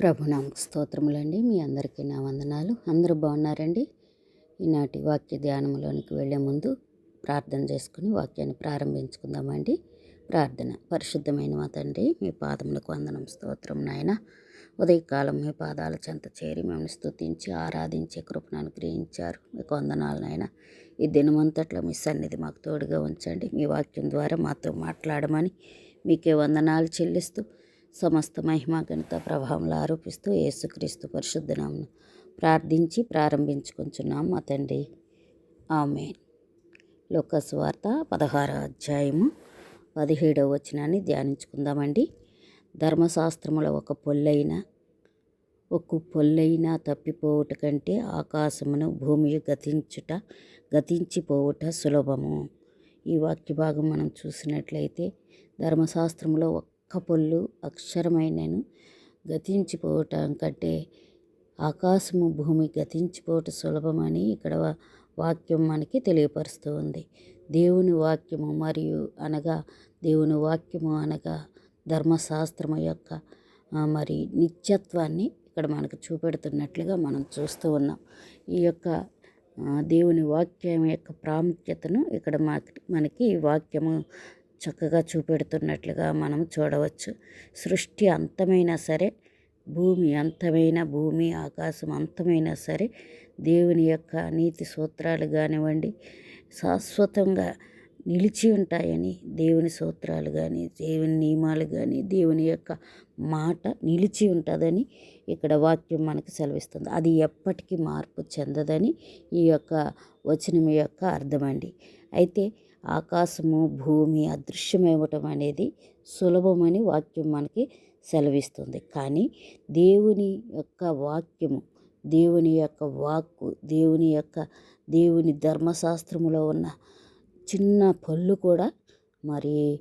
ప్రభునామ స్తోత్రములండి. మీ అందరికీ నా వందనాలు. అందరూ బాగున్నారండి? ఈనాటి వాక్య ధ్యానంలోనికి వెళ్ళే ముందు ప్రార్థన చేసుకుని వాక్యాన్ని ప్రారంభించుకుందామండి. ప్రార్థన. పరిశుద్ధమైన మా తండ్రి మీ పాదములకు వందనం స్తోత్రం నాయన. ఉదయకాలం మీ పాదాల చెంత చేరి మేము స్తుతించి ఆరాధించే కృపను అనుగ్రహించారు. మీకు వందనాలు నాయన. ఈ దినమంతట్లో మీ సన్నిధి మాకు తోడుగా ఉంచండి. మీ వాక్యం ద్వారా మాతో మాట్లాడమని మీకే వందనాలు చెల్లిస్తూ సమస్త మహిమ గణిత ప్రభావంలో ఆరోపిస్తూ యేసుక్రీస్తు పరిశుద్ధనామం ప్రార్థించి ప్రారంభించుకుంటున్నాం మా తండ్రి. ఆమె లోకస్ వార్త పదహారో అధ్యాయము పదిహేడవ వచనాన్ని ధ్యానించుకుందామండి. ధర్మశాస్త్రముల ఒక పొల్లైన ఒక పొల్లైనా తప్పిపోవుట కంటే ఆకాశమును భూమి గతించుట గతించిపోవుట సులభము. ఈ వాక్య భాగం మనం చూసినట్లయితే ధర్మశాస్త్రంలో ఒక్క పొల్లు అక్షరమైనను గతించిపోవటం కంటే ఆకాశము భూమి గతించిపోవటం సులభమని ఇక్కడ వాక్యం మనకి తెలియపరుస్తూ ఉంది దేవుని వాక్యము మరియు అనగా దేవుని వాక్యము అనగా ధర్మశాస్త్రము యొక్క మరి నిత్యత్వాన్ని ఇక్కడ మనకు చూపెడుతున్నట్లుగా మనం చూస్తూ ఉన్నాం. ఈ యొక్క దేవుని వాక్యం యొక్క ప్రాముఖ్యతను ఇక్కడ మనకి ఈ వాక్యము చక్కగా చూపెడుతున్నట్లుగా మనం చూడవచ్చు. సృష్టి అంతమైనా సరే భూమి అంతమైన భూమి ఆకాశం అంతమైనా సరే దేవుని యొక్క నీతి సూత్రాలు కానివ్వండి శాశ్వతంగా నిలిచి ఉంటాయని దేవుని సూత్రాలు కానీ దేవుని నియమాలు కానీ దేవుని యొక్క మాట నిలిచి ఉంటుందని ఇక్కడ వాక్యం మనకు సెలవిస్తుంది. అది ఎప్పటికీ మార్పు చెందదని ఈ యొక్క వచనం యొక్క అర్థమండి. అయితే ఆకాశము భూమి అదృశ్యమవ్వటం అనేది సులభమని వాక్యం మనకి సెలవిస్తుంది. కానీ దేవుని యొక్క వాక్యము దేవుని యొక్క వాక్కు దేవుని యొక్క దేవుని ధర్మశాస్త్రములో ఉన్న చిన్న పళ్ళు కూడా మరి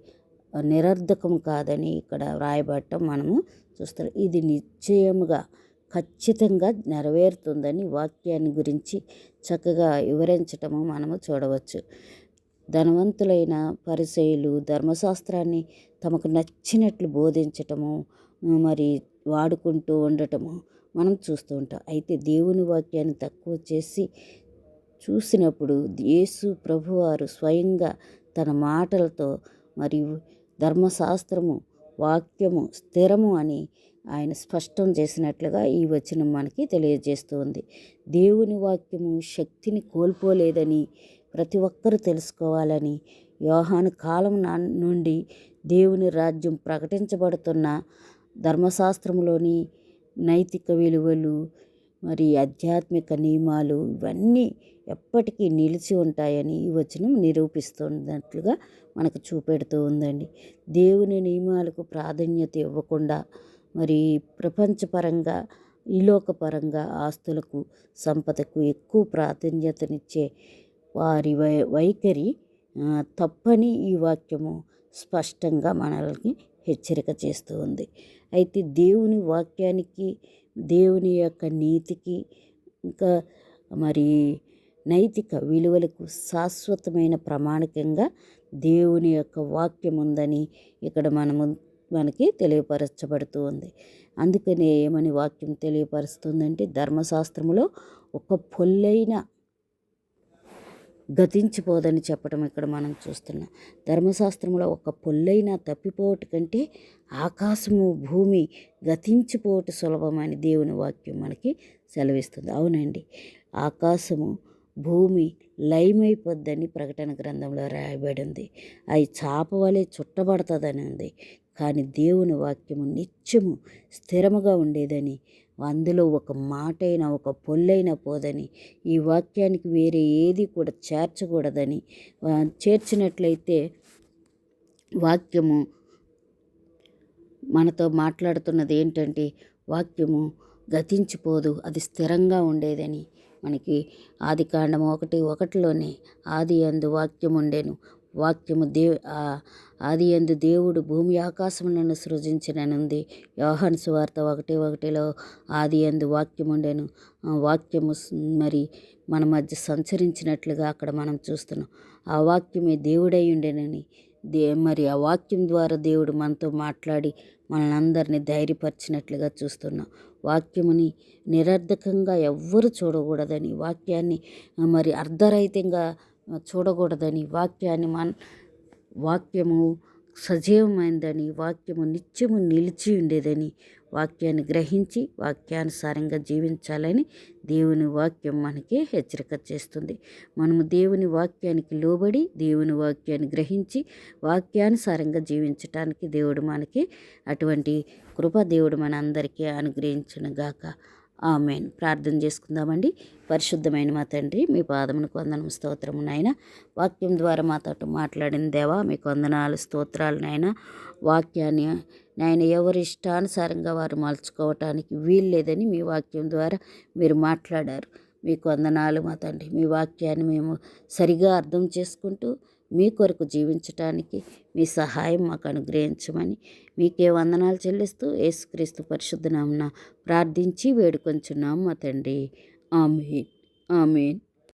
నిరర్ధకం కాదని ఇక్కడ వ్రాయబడటం మనము చూస్తాం. ఇది నిశ్చయముగా ఖచ్చితంగా నెరవేరుతుందని వాక్యాన్ని గురించి చక్కగా వివరించటము మనము చూడవచ్చు. ధనవంతులైన పరిసయులు ధర్మశాస్త్రాన్ని తమకు నచ్చినట్లు బోధించటము మరి వాడుకుంటూ ఉండటము మనం చూస్తూ ఉంటాం. అయితే దేవుని వాక్యాన్ని తక్కువ చేసి చూసినప్పుడు యేసు ప్రభువారు స్వయంగా తన మాటలతో మరియు ధర్మశాస్త్రము వాక్యము స్థిరము అని ఆయన స్పష్టం చేసినట్లుగా ఈ వచనం మనకి తెలియజేస్తుంది దేవుని వాక్యము శక్తిని కోల్పోలేదని ప్రతి ఒక్కరూ తెలుసుకోవాలని యోహాను కాలం నుండి దేవుని రాజ్యం ప్రకటించబడుతున్న ధర్మశాస్త్రంలోని నైతిక విలువలు మరి ఆధ్యాత్మిక నియమాలు ఇవన్నీ ఎప్పటికీ నిలిచి ఉంటాయని ఈ వచనం నిరూపిస్తున్నట్లుగా మనకు చూపెడుతూ ఉందండి. దేవుని నియమాలకు ప్రాధాన్యత ఇవ్వకుండా మరి ప్రపంచపరంగా ఈలోకపరంగా ఆస్తులకు సంపదకు ఎక్కువ ప్రాధాన్యతనిచ్చే వారి వై వైఖరి తప్పని ఈ వాక్యము స్పష్టంగా మనల్ని హెచ్చరిక చేస్తూ ఉంది. అయితే దేవుని వాక్యానికి దేవుని యొక్క నీతికి ఇంకా మరి నైతిక విలువలకు శాశ్వతమైన ప్రామాణికంగా దేవుని యొక్క వాక్యం ఉందని ఇక్కడ మనము మనకి తెలియపరచబడుతూ ఉంది. అందుకనే ఏమని వాక్యం తెలియపరుస్తుందంటే ధర్మశాస్త్రములో ఒక పొల్లైన గతించిపోదని చెప్పడం ఇక్కడ మనం చూస్తున్నాం. ధర్మశాస్త్రంలో ఒక పొల్లైనా తప్పిపోవట కంటే ఆకాశము భూమి గతించిపోవట సులభమని దేవుని వాక్యం మనకి సెలవిస్తుంది. అవునండి. ఆకాశము భూమి లయమైపోద్దని ప్రకటన గ్రంథంలో రాయబడి ఉంది అవి చాప వలె చుట్టబడుతుందని ఉంది. కానీ దేవుని వాక్యము నిత్యము స్థిరముగా ఉండేదని అందులో ఒక మాటైనా ఒక పొల్లైనా పోదని ఈ వాక్యానికి వేరే ఏది కూడా చేర్చకూడదని చేర్చినట్లయితే వాక్యము మనతో మాట్లాడుతున్నది ఏంటంటే వాక్యము గతించిపోదు అది స్థిరంగా ఉండేదని మనకి ఆది కాండము ఒకటి ఒకటిలోనే ఆది అందు వాక్యం ఉండేను వాక్యము దే ఆది ఎందు దేవుడు భూమి ఆకాశములను సృజించిననుంది. యోహన్ సువార్త ఒకటి ఒకటిలో ఆది ఎందు వాక్యం ఉండేను వాక్యము మరి మన మధ్య సంచరించినట్లుగా అక్కడ మనం చూస్తున్నాం. ఆ వాక్యమే దేవుడై ఉండేనని దే మరి ఆ వాక్యం ద్వారా దేవుడు మనతో మాట్లాడి మనల్ని అందరినీ ధైర్యపరిచినట్లుగా చూస్తున్నాం. వాక్యముని నిరర్ధకంగా ఎవ్వరు చూడకూడదని వాక్యాన్ని మరి అర్ధరహితంగా చూడకూడదని వాక్యాన్ని మన వాక్యము సజీవమైందని వాక్యము నిత్యము నిలిచి ఉండేదని వాక్యాన్ని గ్రహించి వాక్యానుసారంగా జీవించాలని దేవుని వాక్యం మనకి హెచ్చరిక చేస్తుంది. మనము దేవుని వాక్యానికి లోబడి దేవుని వాక్యాన్ని గ్రహించి వాక్యానుసారంగా జీవించటానికి దేవుడు మనకి అటువంటి కృప దేవుడు మన అందరికీ అనుగ్రహించును గాక. ఆమెన్. ప్రార్థన చేసుకుందామండి. పరిశుద్ధమైన మా తండ్రి మీ పాదమునకు వందనం స్తోత్రము నాయన. వాక్యం ద్వారా మాతో మాట్లాడిన దేవా మీకు వందనాలు స్తోత్రాలు నాయన. వాక్యాన్ని నాయన ఎవరి ఇష్టానుసారంగా వారు మలుచుకోవటానికి వీలు లేదని మీ వాక్యం ద్వారా మీరు మాట్లాడారు. మీకు వందనాలు మా తండ్రి. మీ వాక్యాన్ని మేము సరిగా అర్థం చేసుకుంటూ మీ కొరకు జీవించటానికి మీ సహాయం మాకు అనుగ్రహించమని మీకే వందనాలు చెల్లిస్తూ యేసుక్రీస్తు పరిశుద్ధ నామన ప్రార్థించి వేడుకొంచున్నాం మా తండ్రి. ఆమెన్. ఆమెన్.